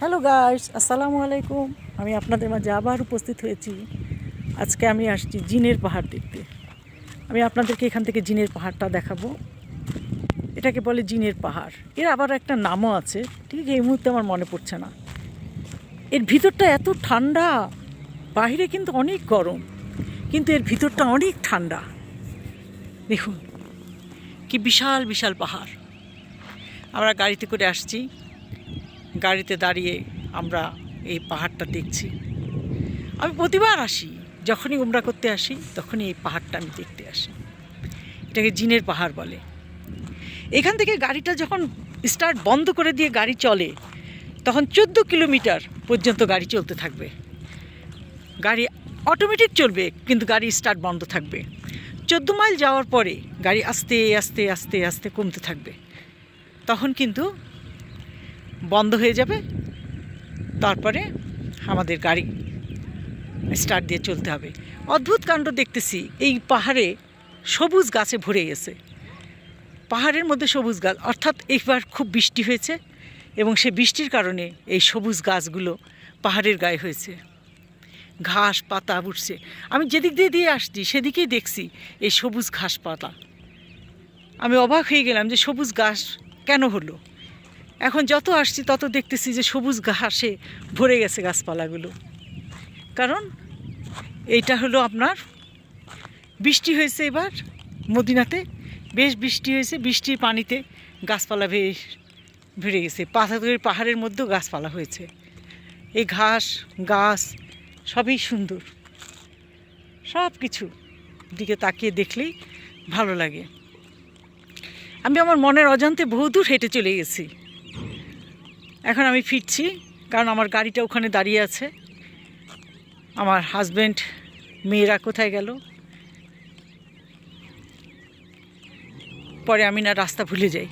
Hello guys আসসালামু আলাইকুম আমি আপনাদের মাঝে আবার উপস্থিত হয়েছি। আজকে আমি আসছি জিনের পাহাড় দেখতে। আমি আপনাদেরকে এখান থেকে জিনের পাহাড়টা দেখাবো। এটাকে বলে জিনের পাহাড়। এর আবার একটা নামও আছে। ঠিক এই মুহূর্তে আমার মনে পড়ছে না। এর ভিতরটা এত ঠান্ডা। বাইরে কিন্তু অনেক গরম। কিন্তু এর ভিতরটা অনেক ঠান্ডা। দেখুন, কি বিশাল বিশাল পাহাড়। আমরা গাড়িতে করে আসছি। গাড়িতে দাঁড়িয়ে আমরা এই পাহাড়টা দেখছি। আমি প্রতিবার আসি, যখনই উমরা করতে আসি, তখনই এই পাহাড়টা আমি দেখতে আসি। এটাকে জিনের পাহাড় বলে। এখান থেকে গাড়িটা যখন স্টার্ট বন্ধ করে দিয়ে গাড়ি চলে, তখন চোদ্দ কিলোমিটার পর্যন্ত গাড়ি চলতে থাকবে। গাড়ি অটোমেটিক চলবে, কিন্তু গাড়ি স্টার্ট বন্ধ থাকবে। চোদ্দ মাইল যাওয়ার পরে গাড়ি আস্তে আস্তে আস্তে আস্তে কমতে থাকবে। তখন কিন্তু বন্ধ হয়ে যাবে। তারপরে আমাদের গাড়ি স্টার্ট দিয়ে চলতে হবে। অদ্ভুত কাণ্ড দেখতেছি, এই পাহাড়ে সবুজ গাছে ভরে গেছে। পাহাড়ের মধ্যে সবুজ গাছ, অর্থাৎ এইবার খুব বৃষ্টি হয়েছে এবং সে বৃষ্টির কারণে এই সবুজ গাছগুলো পাহাড়ের গায়ে হয়েছে। ঘাস পাতা উঠছে। আমি যেদিক দিয়ে দিয়ে আসছি, সেদিকেই দেখছি এই সবুজ ঘাস পাতা আমি অবাক হয়ে গেলাম যে সবুজ ঘাস কেন হলো? এখন যত আসছি, তত দেখতেছি যে সবুজ ঘাসে ভরে গেছে গাছপালাগুলো। কারণ এইটা হলো আপনার, বৃষ্টি হয়েছে এবার মদিনাতে, বেশ বৃষ্টি হয়েছে, বৃষ্টির পানিতে গাছপালা বেশ ভরে গেছে পাথরের পাহাড়ের মধ্যেও গাছপালা হয়েছে। এই ঘাস, গাছ, সবই সুন্দর। সব কিছু দিকে তাকিয়ে দেখলেই ভালো লাগে। আমি আমার মনের অজান্তে বহুদূর হেঁটে চলে গেছি। এখন আমি ফিরছি, কারণ আমার গাড়িটা ওখানে দাঁড়িয়ে আছে। আমার হাজব্যান্ড মেয়েরা কোথায় গেল? পরে আমি না রাস্তা ভুলে যাই।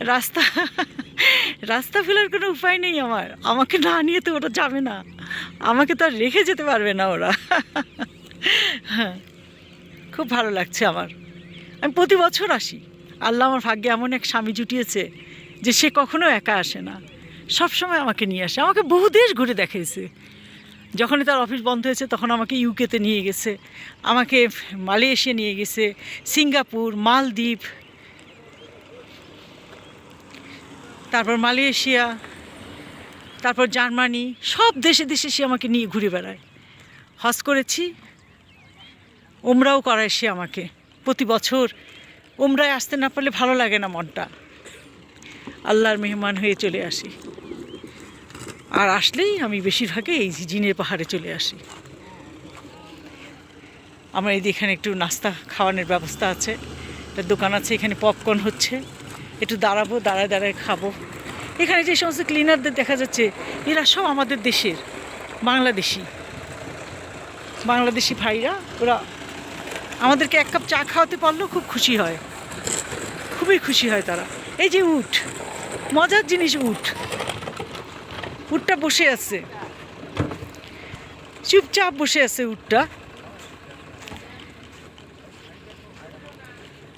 রাস্তা রাস্তা ভুলার কোনো উপায় নেই আমার। আমাকে না নিয়ে তো ওরা যাবে না। আমাকে তো আর রেখে যেতে পারবে না ওরা। খুব ভালো লাগছে আমার। আমি প্রতি বছর আসি। আল্লাহ আমার ভাগ্যে এমন এক স্বামী জুটিয়েছে যে সে কখনো একা আসে না। সব সময় আমাকে নিয়ে আসে। আমাকে বহু দেশ ঘুরে দেখাইছে। যখনই তার অফিস বন্ধ হয়েছে, তখন আমাকে ইউকেতে নিয়ে গেছে। আমাকে মালয়েশিয়া নিয়ে গেছে, সিঙ্গাপুর, মালদ্বীপ। তারপর মালয়েশিয়া, তারপর জার্মানি। সব দেশে দেশে সে আমাকে নিয়ে ঘুরে বেড়ায়। হজ করেছি ওমরাও করায় সে আমাকে। প্রতি বছর ওমরায় আসতে না পারলে ভালো লাগে না মনটা। আল্লাহর মেহমান হয়ে চলে আসি। আর আসলেই আমি বেশিরভাগই এই জিনের পাহাড়ে চলে আসি। আমার এই এখানে একটু নাস্তা খাওয়ানোর ব্যবস্থা আছে, একটা দোকান আছে, এখানে পপকর্ন হচ্ছে। একটু দাঁড়াবো, দাঁড়ায় দাঁড়ায় খাব। এখানে যে সমস্ত ক্লিনারদের দেখা যাচ্ছে, এরা সব আমাদের দেশের বাংলাদেশি। বাংলাদেশি ভাইরা, ওরা আমাদেরকে এক কাপ চা খাওয়াতে পারলেও খুব খুশি হয়। খুবই খুশি হয় তারা। এই যে উট, মজার জিনিস উট। উটটা বসে আছে। চুপচাপ বসে আছে উটটা।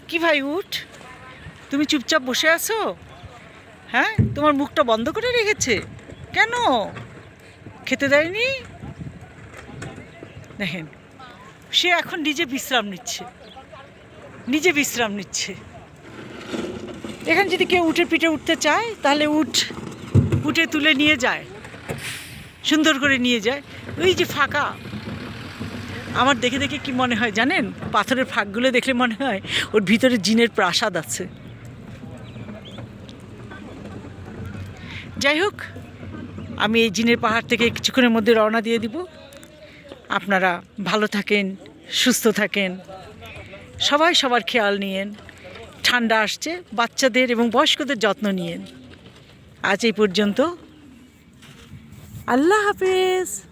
কি ভাই উঠ তুমি চুপচাপ বসে আছো? হ্যাঁ তোমার মুখটা বন্ধ করে রেখেছে? কেন? খেতে দেয়নি? দেখেন সে এখন নিজে বিশ্রাম নিচ্ছে। নিজে বিশ্রাম নিচ্ছে। এখানে যদি কেউ উঠে পিঠে উঠতে চায়, তাহলে উঠ। উঠে তুলে নিয়ে যায়। সুন্দর করে নিয়ে যায়। ওই যে ফাঁকা। আমার দেখে দেখে কি মনে হয় জানেন? পাথরের ফাঁকগুলো দেখলে মনে হয় ওর ভিতরে জিনের প্রাসাদ আছে। যাই হোক, আমি এই জিনের পাহাড় থেকে কিছুক্ষণের মধ্যে রওনা দিয়ে দিব। আপনারা ভালো থাকেন, সুস্থ থাকেন। সবাই সবার খেয়াল নিয়েন। ঠান্ডা আসছে, বাচ্চাদের এবং বয়স্কদের যত্ন নিয়েন। আজ এই পর্যন্ত। আল্লাহ হাফেজ।